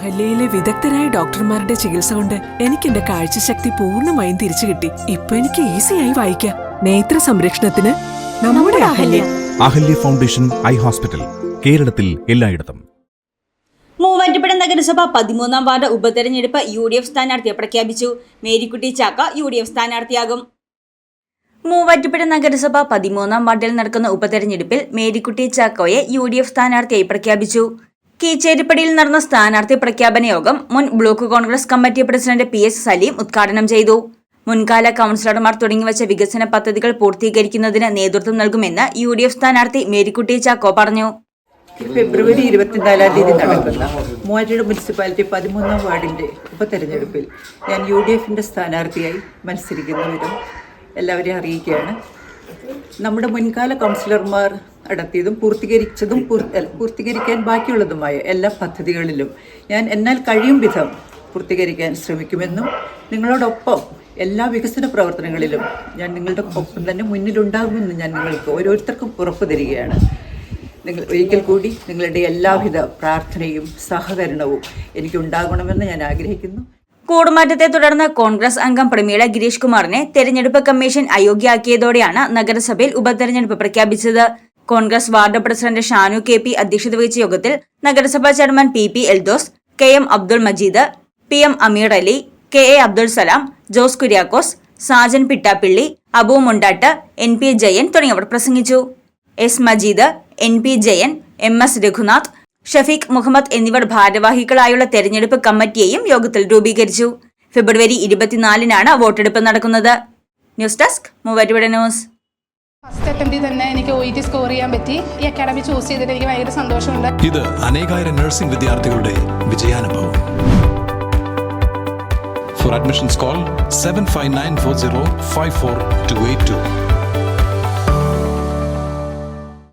അഹല്യയിലെ വിദഗ്ധരായ ഡോക്ടർമാരുടെ ചികിത്സ കൊണ്ട് എനിക്ക് എന്റെ കാഴ്ചശക്തി പൂർണമായും തിരിച്ചു കിട്ടി. ഇപ്പൊ എനിക്ക് ഈസിയായി വായിക്കാം. നേത്ര സംരക്ഷണത്തിന് നമ്മുടെ Ahalya. Ahalya. Foundation eye hospital കേരളത്തിൽ എല്ലായിടത്തും. മൂവാറ്റുപുഴ നഗരസഭ പതിമൂന്നാം വാർഡ് ഉപതെരഞ്ഞെടുപ്പ് യു ഡി എഫ് സ്ഥാനാർത്ഥിയെ പ്രഖ്യാപിച്ചു. Marykutty Chacko U D F സ്ഥാനാർത്ഥിയാകും. Muvattupuzha നഗരസഭ പതിമൂന്നാം വാർഡിൽ നടക്കുന്ന ഉപതെരഞ്ഞെടുപ്പിൽ മേരിക്കുട്ടി ചാക്കോയെ യു ഡി എഫ് സ്ഥാനാർത്ഥിയായി പ്രഖ്യാപിച്ചു. കീച്ചേരിപ്പടിയിൽ നടന്ന സ്ഥാനാർത്ഥി പ്രഖ്യാപന യോഗം മുൻ block Congress committee president P S Saleem ഉദ്ഘാടനം ചെയ്തു. മുൻകാല കൌൺസിലർമാർ തുടങ്ങിവച്ച വികസന പദ്ധതികൾ പൂർത്തീകരിക്കുന്നതിന് നേതൃത്വം നൽകുമെന്ന് യു ഡി എഫ് സ്ഥാനാർത്ഥി മേരിക്കുട്ടി ചാക്കോ പറഞ്ഞു. ഫെബ്രുവരി ഇരുപത്തിനാലാം തീയതി നടക്കുന്ന മൂവാറ്റുപുഴ മുനിസിപ്പാലിറ്റി പതിമൂന്നാം വാർഡിന്റെ ഉപതെരഞ്ഞെടുപ്പിൽ ഞാൻ യു ഡി എഫിന്റെ സ്ഥാനാർത്ഥിയായി മത്സരിക്കുന്നവരും എല്ലാവരെയും അറിയിക്കുകയാണ്. നമ്മുടെ മുൻകാല കൗൺസിലർമാർ നടത്തിയതും പൂർത്തീകരിച്ചതും പൂർത്തീകരിക്കാൻ ബാക്കിയുള്ളതുമായ എല്ലാ പദ്ധതികളിലും ഞാൻ എന്നാൽ കഴിയും വിധം പൂർത്തീകരിക്കാൻ ശ്രമിക്കുമെന്നും നിങ്ങളോടൊപ്പം എല്ലാ വികസന പ്രവർത്തനങ്ങളിലും ഞാൻ നിങ്ങളുടെ ഒപ്പം തന്നെ മുന്നിലുണ്ടാകുമെന്ന് ഞാൻ നിങ്ങൾക്ക് ഓരോരുത്തർക്കും ഉറപ്പ് തരികയാണ്. നിങ്ങൾ ഒരിക്കൽ കൂടി നിങ്ങളുടെ എല്ലാവിധ പ്രാർത്ഥനയും സഹകരണവും എനിക്ക് ഉണ്ടാകണമെന്ന് ഞാൻ ആഗ്രഹിക്കുന്നു. കൂടുമാറ്റത്തെ തുടർന്ന് കോൺഗ്രസ് അംഗം പ്രമീള ഗിരീഷ് കുമാറിനെ തെരഞ്ഞെടുപ്പ് കമ്മീഷൻ അയോഗ്യയാക്കിയതോടെയാണ് നഗരസഭയിൽ ഉപതെരഞ്ഞെടുപ്പ് പ്രഖ്യാപിച്ചത്. Congress ward president Shanu K P അധ്യക്ഷത വഹിച്ച യോഗത്തിൽ നഗരസഭാ chairman P P Eldos K M Abdul Majeed P M Ameer Ali K A Abdul Salam Jose Kuriakose Sajan Pittappilly Abu Mundatt N P Jayan തുടങ്ങിയവർ പ്രസംഗിച്ചു. S Majeed N P Jayan M S Raghunath Shafeeq Muhammad എന്നിവർ ഭാരവാഹികളായുള്ള തെരഞ്ഞെടുപ്പ് കമ്മിറ്റിയെയും യോഗത്തിൽ രൂപീകരിച്ചു. ഫെബ്രുവരി ഇരുപത്തിനാലിനാണ് വോട്ടെടുപ്പ് നടക്കുന്നത്. News desk Muvattupuzha news. First എനിക്ക് ഒ ഇ ടി സ്കോർ ചെയ്യാൻ ഈ എനിക്ക് സന്തോഷമുണ്ട്. ഇത് അനേകായിരം നഴ്സിംഗ് വിദ്യാർത്ഥികളുടെ വിജയാനുഭവം. For admissions call seven five nine four zero five four two eight two